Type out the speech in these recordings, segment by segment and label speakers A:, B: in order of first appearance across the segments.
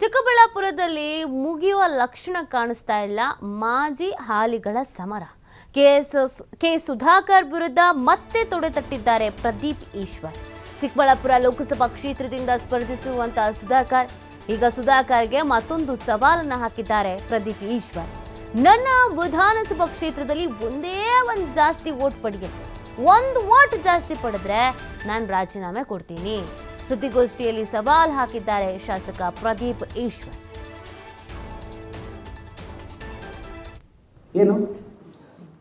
A: ಚಿಕ್ಕಬಳ್ಳಾಪುರದಲ್ಲಿ ಮುಗಿಯುವ ಲಕ್ಷಣ ಕಾಣಿಸ್ತಾ ಇಲ್ಲ. ಮಾಜಿ ಹಾಲಿಗಳ ಸಮರ. ಕೆಎಸ್ ಕೆ ಸುಧಾಕರ್ ವಿರುದ್ಧ ಮತ್ತೆ ತೊಡೆ ತಟ್ಟಿದ್ದಾರೆ ಪ್ರದೀಪ್ ಈಶ್ವರ್. ಚಿಕ್ಕಬಳ್ಳಾಪುರ ಲೋಕಸಭಾ ಕ್ಷೇತ್ರದಿಂದ ಸ್ಪರ್ಧಿಸುವಂತಹ ಸುಧಾಕರ್, ಈಗ ಸುಧಾಕರ್ಗೆ ಮತ್ತೊಂದು ಸವಾಲನ್ನು ಹಾಕಿದ್ದಾರೆ ಪ್ರದೀಪ್ ಈಶ್ವರ್. ನನ್ನ ವಿಧಾನಸಭಾ ಕ್ಷೇತ್ರದಲ್ಲಿ ಒಂದೇ ಒಂದು ಜಾಸ್ತಿ ವೋಟ್ ಪಡೆಯಲಿ. ಒಂದು ವೋಟ್ ಜಾಸ್ತಿ ಪಡೆದ್ರೆ ನಾನು ರಾಜೀನಾಮೆ ಕೊಡ್ತೀನಿ. ಸುದ್ದಿಗೋಷ್ಠಿಯಲ್ಲಿ ಸವಾಲ್ ಹಾಕಿದ್ದಾರೆ ಶಾಸಕ ಪ್ರದೀಪ್ ಈಶ್ವರ್.
B: ಏನು?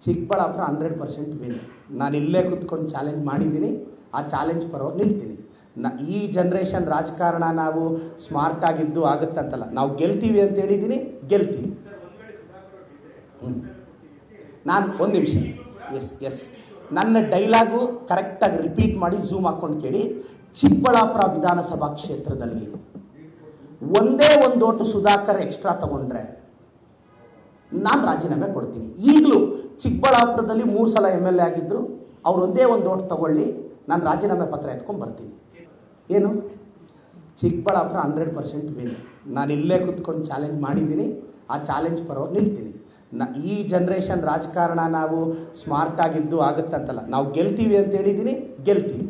B: ಚಿಕ್ಕಬಳ್ಳಾಪುರ ಹಂಡ್ರೆಡ್ ಪರ್ಸೆಂಟ್ ವಿನ್ ನಾನು ಇಲ್ಲೇ ಕುತ್ಕೊಂಡು ಚಾಲೆಂಜ್ ಮಾಡಿದ್ದೀನಿ. ಆ ಚಾಲೆಂಜ್ ಪರವಾಗಿ ನಿಲ್ತೀನಿ. ನ, ಈ ಜನ್ರೇಷನ್ ರಾಜಕಾರಣ ನಾವು ಸ್ಮಾರ್ಟ್ ಆಗಿದ್ದು ಆಗುತ್ತಂತಲ್ಲ. ನಾವು ಗೆಲ್ತೀವಿ ಅಂತ ಹೇಳಿದ್ದೀನಿ ಗೆಲ್ತೀವಿ ನಾನು ಒಂದು ನಿಮಿಷ. ಎಸ್ ಎಸ್ ನನ್ನ ಡೈಲಾಗು ಕರೆಕ್ಟಾಗಿ ರಿಪೀಟ್ ಮಾಡಿ ಝೂಮ್ ಹಾಕ್ಕೊಂಡು ಕೇಳಿ. ಚಿಕ್ಕಬಳ್ಳಾಪುರ ವಿಧಾನಸಭಾ ಕ್ಷೇತ್ರದಲ್ಲಿ ಒಂದೇ ಒಂದು ಓಟು ಸುಧಾಕರ್ ಎಕ್ಸ್ಟ್ರಾ ತಗೊಂಡ್ರೆ ನಾನು ರಾಜೀನಾಮೆ ಕೊಡ್ತೀನಿ. ಈಗಲೂ ಚಿಕ್ಕಬಳ್ಳಾಪುರದಲ್ಲಿ ಮೂರು ಸಲ ಎಂ ಎಲ್ ಎ ಆಗಿದ್ದರು ಅವ್ರು ಒಂದೇ ಒಂದು ಓಟ್ ತಗೊಳ್ಳಿ, ನಾನು ರಾಜೀನಾಮೆ ಪತ್ರ ಎತ್ಕೊಂಡು ಬರ್ತೀನಿ. ಏನು? ಚಿಕ್ಕಬಳ್ಳಾಪುರ ಹಂಡ್ರೆಡ್ ಪರ್ಸೆಂಟ್ ವಿನ್ ನಾನು ಇಲ್ಲೇ ಕುತ್ಕೊಂಡು ಚಾಲೆಂಜ್ ಮಾಡಿದ್ದೀನಿ ಆ ಚಾಲೆಂಜ್ ಪರವಾಗಿ ನಿಲ್ತೀನಿ. ನ, ಈ ಜನ್ರೇಷನ್ ರಾಜಕಾರಣ ನಾವು ಸ್ಮಾರ್ಟ್ ಆಗಿದ್ದು ಆಗುತ್ತಂತಲ್ಲ. ನಾವು ಗೆಲ್ತೀವಿ ಅಂತ ಹೇಳಿದ್ದೀನಿ ಗೆಲ್ತೀವಿ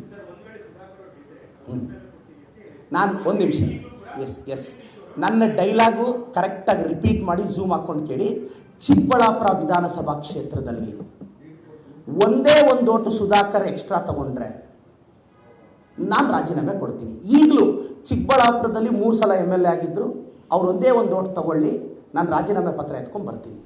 B: ನಾನು ಒಂದು ನಿಮಿಷ. ಎಸ್ ಎಸ್ ನನ್ನ ಡೈಲಾಗು ಕರೆಕ್ಟಾಗಿ ರಿಪೀಟ್ ಮಾಡಿ ಝೂಮ್ ಹಾಕ್ಕೊಂಡು ಕೇಳಿ. ಚಿಕ್ಕಬಳ್ಳಾಪುರ ವಿಧಾನಸಭಾ ಕ್ಷೇತ್ರದಲ್ಲಿ ಒಂದೇ ಒಂದು ಓಟು ಸುಧಾಕರ್ ಎಕ್ಸ್ಟ್ರಾ ತಗೊಂಡ್ರೆ ನಾನು ರಾಜೀನಾಮೆ ಕೊಡ್ತೀನಿ. ಈಗಲೂ ಚಿಕ್ಕಬಳ್ಳಾಪುರದಲ್ಲಿ ಮೂರು ಸಲ ಎಂ ಎಲ್ ಎ ಆಗಿದ್ದರು ಅವ್ರು ಒಂದೇ ಒಂದು ಓಟ್ ತಗೊಳ್ಳಿ, ನಾನು ರಾಜೀನಾಮೆ ಪತ್ರ ಎತ್ಕೊಂಡು ಬರ್ತೀನಿ.